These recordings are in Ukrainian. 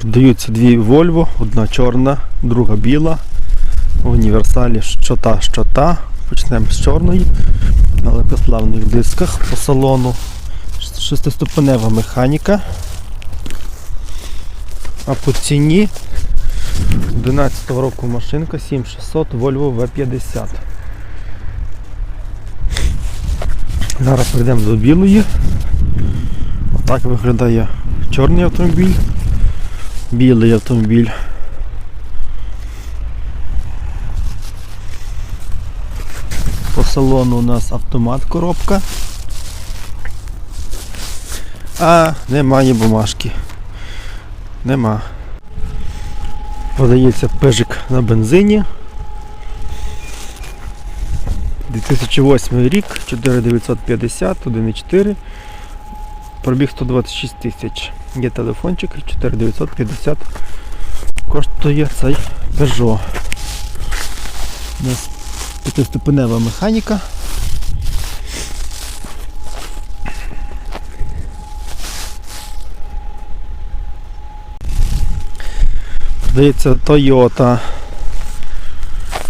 Продаються дві Volvo, одна чорна, друга біла. В універсалі що та, що та. Почнемо з чорної. На легкославних дисках по салону. Шестиступенева механіка. А по ціні 11 року машинка 7600 Volvo V50. Зараз перейдемо до білої. Отак виглядає чорний автомобіль, білий автомобіль. По салону у нас автомат коробка. А немає бумажки. Нема. Подається пежик на бензині. 2008 рік, 4950, 1.4, пробіг 126 тисяч. Є телефончик 4950. Коштує цей Peugeot. У нас п'ятиступенева механіка. Здається, Toyota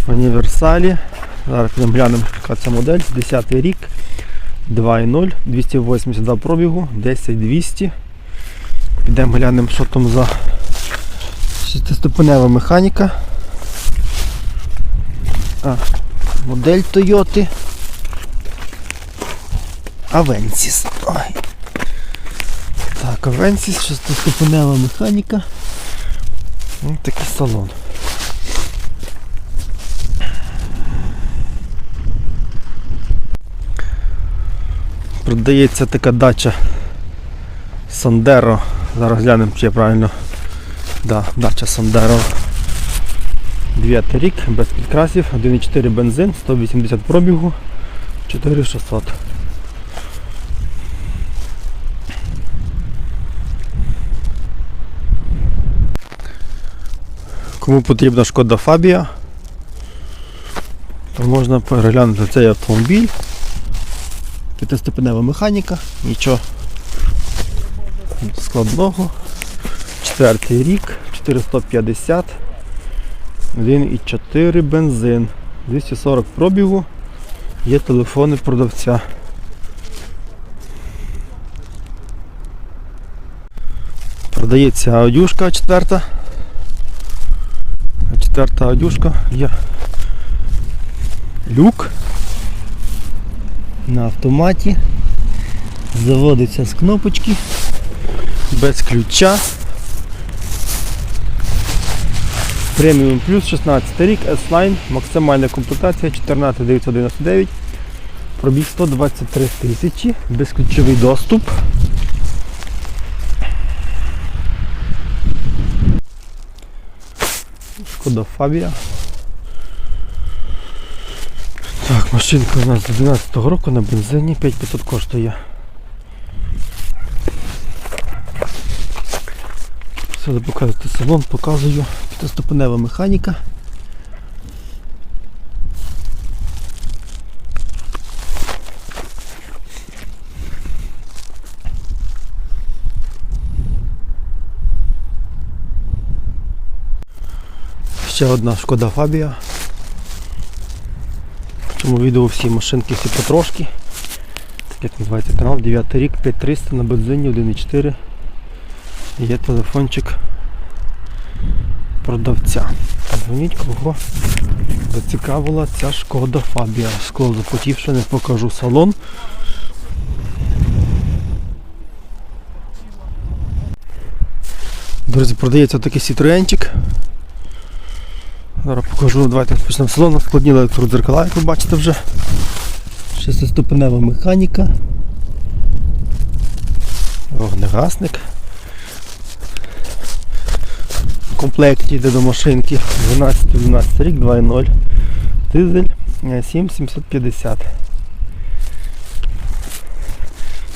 Універсалі. Зараз підемо глянемо, яка ця модель. 10 рік, 2.0, 282 пробігу, 10200. Підемо глянемо, що там за шестиступенева механіка. А, модель. Avensis. Ой. Так, Avensis, шестиступенева механіка. Ось такий салон. Продається така дача Сандеро. Зараз глянемо, чи я правильно. Да, дача Сандеро. 9 рік, без підкрасів, 1,4 бензин, 180 пробігу, 4600. Кому потрібна шкода Фабія, то можна переглянути цей автомобіль. П'ятиступенева механіка, нічого складного. Четвертий рік, 450, 1,4 бензин, 240 пробігу, є телефони продавця. Продається аудюшка четверта. Четверта аудюшка є люк на автоматі. Заводиться з кнопочки, без ключа. Преміум плюс 16 рік, S-Line, максимальна комплектація 14999, пробіг 123 тисячі, безключовий доступ. Шкода Фабія. Так, машинка у нас з 12 року на бензині 5500 коштує. Все, показувати салон, показую. П'ятиступенева механіка. Ще одна шкода Фабія. В цьому відео всі машинки всі потрошки. Так як називається канал, 9 рік, 5300 на бензині 1.4. Є телефончик продавця. Дзвоніть, кого зацікавила ця шкода Фабія. Скло запотівши, не покажу салон. Друзі, продається такий сітроенчик. Зараз покажу, давайте почнемо з салону. Складні електродзеркала, як ви бачите вже. Шестиступенева механіка. Вогнегасник. В комплекті йде до машинки 12-12 рік, 2.0. Дизель е, 7750.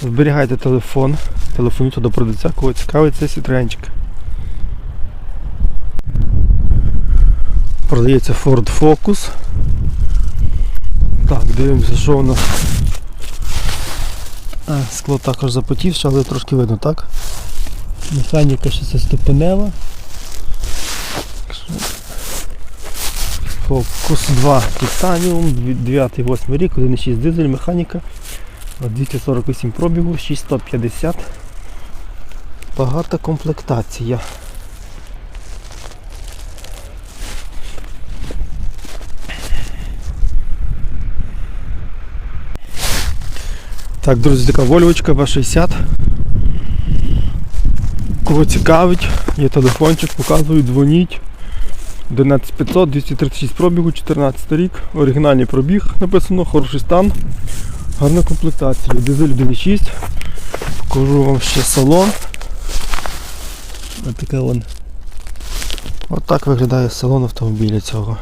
Зберігайте телефон, телефонуйте до продавця, кого цікавить цей сітренчик. Продається Ford Focus. Так, дивимося, що у нас. А, скло також запотівше, але трошки видно, так? Механіка 6-ступенева. Фокус 2 Титаніум, 9-8 рік, 1,6 дизель, механіка, 248 пробігу, 6150. Багата комплектація. Так, друзі, така вольвочка V60. Кого цікавить, є телефончик, показую, дзвоніть. 11500, 236 пробігу, 14 рік, оригінальний пробіг написано, хороший стан, гарна комплектація. Дизель 1.6. Покажу вам ще салон. Ось таке вон. Ось так виглядає салон автомобіля цього.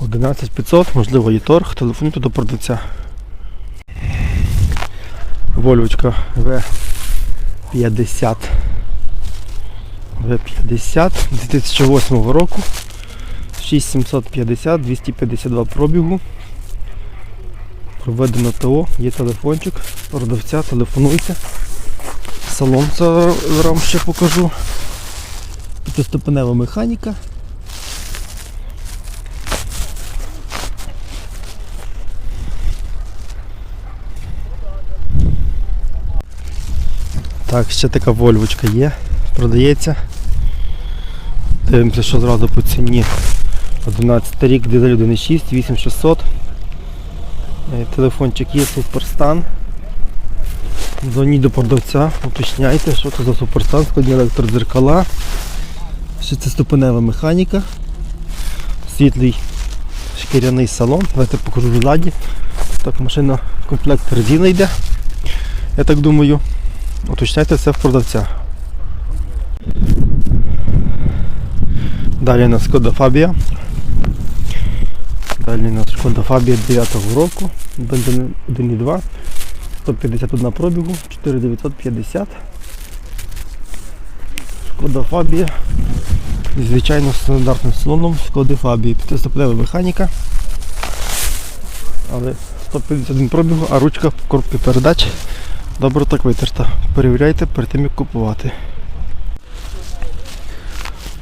11500, можливо, є торг, телефонуйте до продавця. Вольвочка В50. В50 2008 року. 6750, 252 пробігу. Проведено ТО, є телефончик, продавця, телефонуйте. Салон зараз вам ще покажу. П'ятиступенева механіка. Так, ще така вольвочка є, продається. Дивимося, що зразу по ціні. 11 рік, дизель 1.6, 8600. Е, Телефончик є, суперстан. Дзвоніть до продавця, уточняйте, що це за суперстан, складні електродзеркала. Шестиступенева механіка. Світлий шкіряний салон. Давайте покажу ззаді. Так, машина комплект резина йде. Я так думаю. Уточняйте все в продавця. Далі у нас Шкода Фабія. Далі у нас Шкода Фабія 9 року. Бензин 1.2. 151 пробігу, 4950. Шкода Фабія. Зі звичайно стандартним салоном Шкоди Фабії. П'ятиступнева механіка. Але 151 пробігу, а ручка коробки передач. Добре так витерта. Перевіряйте перед тим як купувати.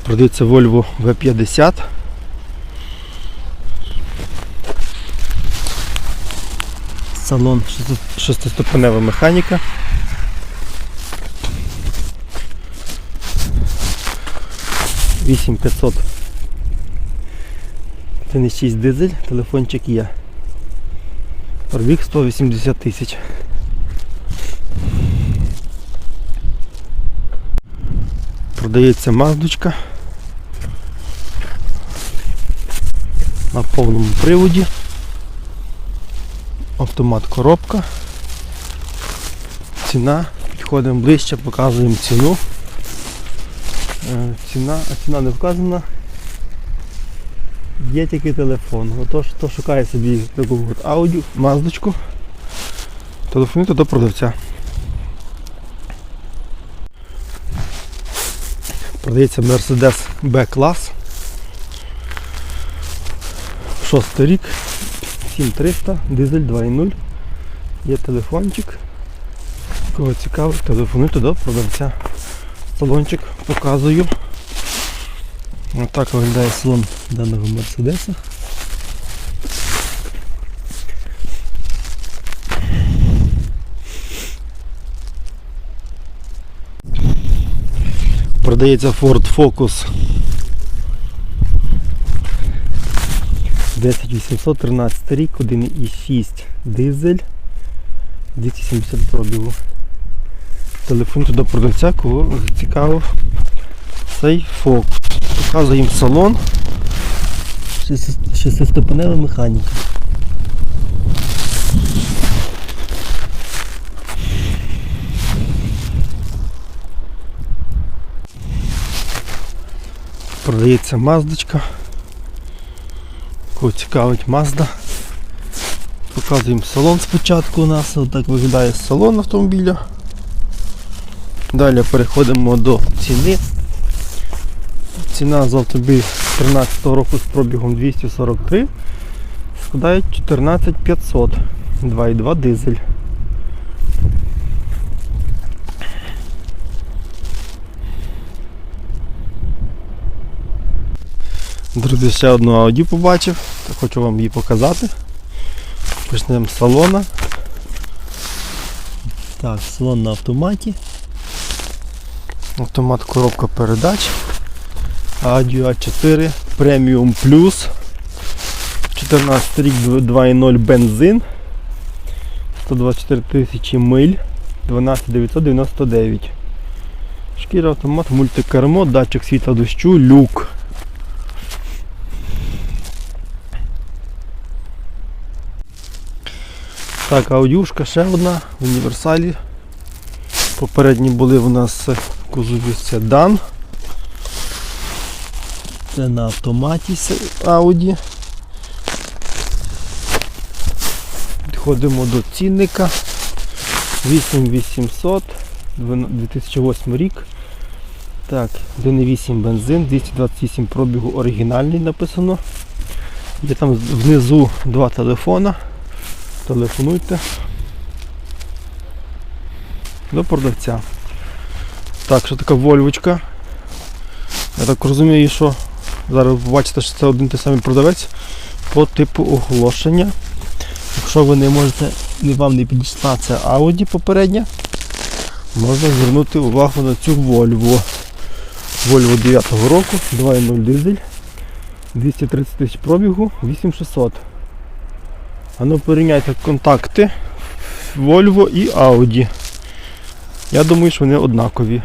Продається Volvo V50. Салон шести- шестиступенева механіка. Вісім 500 Це не 6 дизель, телефончик є. Пробіг 180 тисяч. Продається маздочка на повному приводі. Автомат коробка. Ціна. Підходимо ближче, показуємо ціну. Е, Ціна, а ціна не вказана. Є тільки телефон. Отож, хто шукає собі таку от аудіо, маздочку, телефонуйте до продавця. Продається Mercedes B-клас. Шостий рік. 7300, дизель 2.0. Є телефончик. Кого цікавить, телефонуйте до продавця. Салончик показую. Отак виглядає салон даного Мерседеса. Продається Ford Focus 10813 рік, 1,6 дизель, 270 пробігу. Телефон до продавця, кого зацікавив цей Focus. Показуємо салон. Шестиступенева механіка. Продається маздочка. Кого цікавить Mazda. Показуємо салон спочатку у нас. Отак виглядає салон автомобіля. Далі переходимо до ціни. Ціна за автомобіль 13 року з пробігом 243 складає 14500. 2,2 дизель. Друзі, ще одну Audi побачив, хочу вам її показати. Почнемо з салона. Так, салон на автоматі. Автомат коробка передач. Audi A4 Premium Plus. 14 рік 2.0 бензин. 124 тисячі миль. 12999. Шкіра автомат, мультикермо, датчик світла дощу, люк. Так, аудюшка ще одна в універсалі. Попередні були в нас кузові седан. Це на автоматі Audi. Підходимо до цінника. 8800, 2008 рік. Так, 1,8 бензин, 228 пробігу оригінальний написано. Є там внизу два телефона. Телефонуйте до продавця. Так, що така вольвочка. Я так розумію, що зараз ви побачите, що це один той самий продавець по типу оголошення. Якщо ви не можете, вам не підійшла це Audi попередня, можна звернути увагу на цю Volvo. Volvo 9 року, 2.0 дизель, 230 тисяч пробігу, 8600. А ну порівняйте контакти Volvo і Audi. Я думаю, що вони однакові.